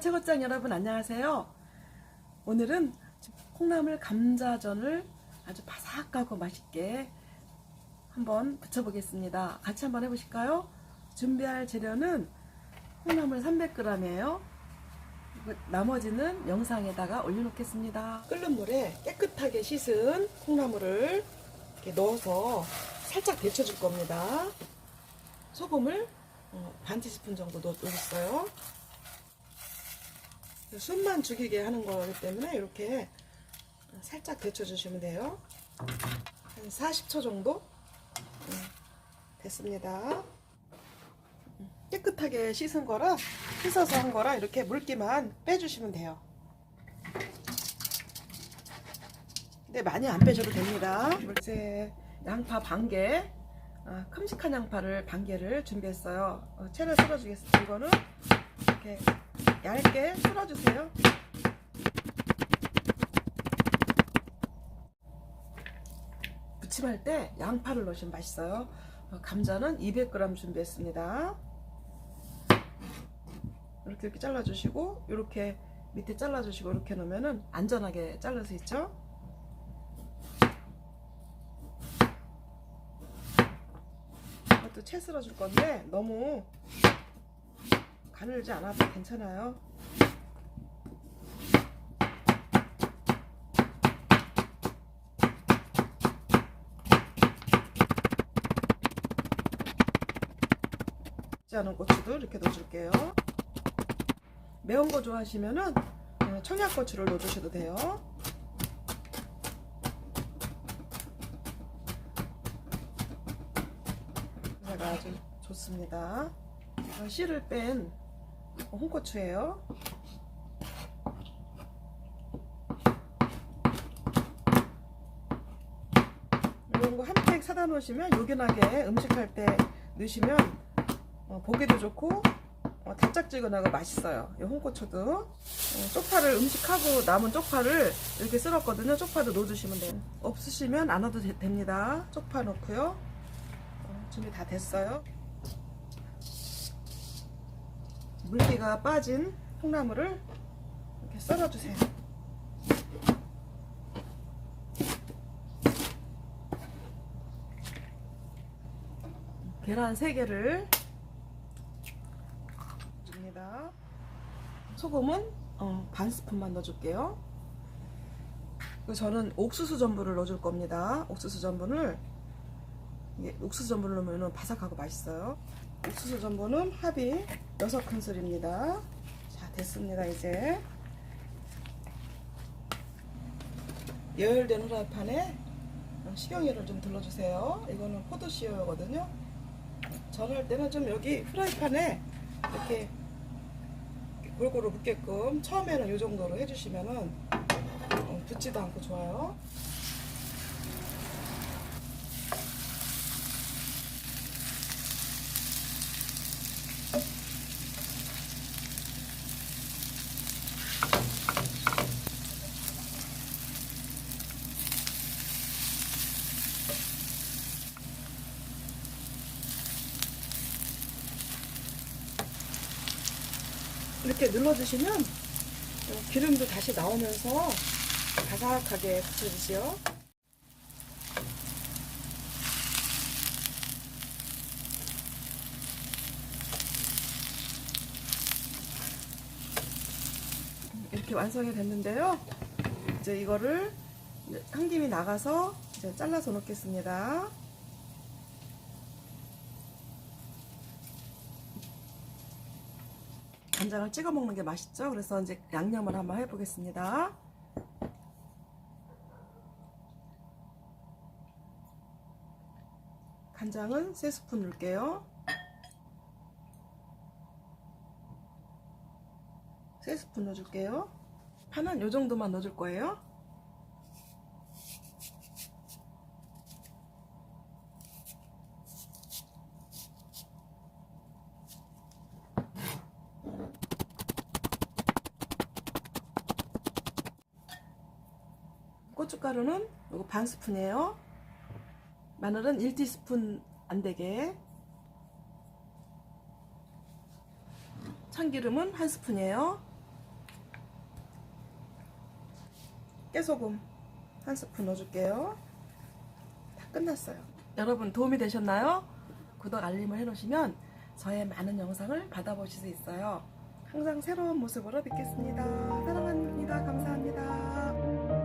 최고장 여러분 안녕하세요. 오늘은 콩나물 감자전을 아주 바삭하고 맛있게 한번 부쳐보겠습니다. 같이 한번 해보실까요? 준비할 재료는 콩나물 300g이에요. 나머지는 영상에다가 올려놓겠습니다. 끓는 물에 깨끗하게 씻은 콩나물을 이렇게 넣어서 살짝 데쳐줄 겁니다. 소금을 어, 반 티스푼 정도 넣었어요. 숨만 죽이게 하는 거기 때문에 이렇게 살짝 데쳐주시면 돼요. 한 40초 정도 음, 됐습니다. 깨끗하게 씻은 거라 씻어서 한 거라 이렇게 물기만 빼주시면 돼요. 근데 많이 안 빼줘도 됩니다. 이제 양파 반 개, 아, 큼직한 양파를 반 개를 준비했어요. 어, 채를 썰어주겠습니다. 이거는 이렇게 얇게 썰어주세요. 부침할 때 양파를 넣으시면 맛있어요. 어, 감자는 200g 준비했습니다. 이렇게 이렇게 잘라주시고 이렇게 밑에 잘라주시고 이렇게 놓으면은 안전하게 잘라서 있죠. 채 썰어줄 건데 너무 가늘지 않아도 괜찮아요. 지 않은 고추도 이렇게 넣어줄게요. 매운 거 좋아하시면은 어, 청양고추를 넣어주셔도 돼요. 제가 아주 좋습니다. 어, 씨를 뺀 홍고추예요. 이런 거 한 팩 사다 놓으시면 요긴하게 음식할 때 넣으시면 어, 보기도 좋고 어, 달짝지근하고 맛있어요. 이 홍고추도 어, 쪽파를 음식하고 남은 쪽파를 이렇게 썰었거든요. 쪽파도 넣어주시면 돼요. 없으시면 안 넣어도 되- 됩니다. 쪽파 넣고요. 어, 준비 다 됐어요. 물기가 빠진 콩나물을 이렇게 썰어주세요. 계란 3개를 줍니다. 소금은 어, 반 스푼만 넣어줄게요. 그리고 저는 옥수수 전분을 넣어줄 겁니다. 옥수수 전분을 옥수수 전분을 넣으면 바삭하고 맛있어요. 옥수수 전분은 합이 6큰술입니다. 자, 됐습니다, 이제. 예열된 후라이팬에 식용유를 좀 둘러주세요. 이거는 포도씨유거든요. 전할 때는 좀 여기 후라이팬에 이렇게 골고루 붙게끔 처음에는 이 정도로 해주시면은 어, 붙지도 않고 좋아요. 이렇게 눌러주시면 어, 기름도 다시 나오면서 바삭하게 붙여주시요. 이렇게 완성이 됐는데요. 이제 이거를 한 김이 나가서 이제 잘라서 놓겠습니다. 간장을 찍어 먹는 게 맛있죠? 그래서 이제 양념을 한번 해보겠습니다. 간장은 3스푼 넣을게요. 3스푼 넣어줄게요. 파는 요 정도만 넣어줄 거예요. 고춧가루는 이거 반 스푼이에요. 마늘은 1티스푼 안 되게. 참기름은 한 스푼이에요. 깨소금 한 스푼 넣어줄게요. 다 끝났어요. 여러분 도움이 되셨나요? 구독 알림을 해놓으시면 저의 많은 영상을 받아보실 수 있어요. 항상 새로운 모습으로 뵙겠습니다. 사랑합니다. 감사합니다.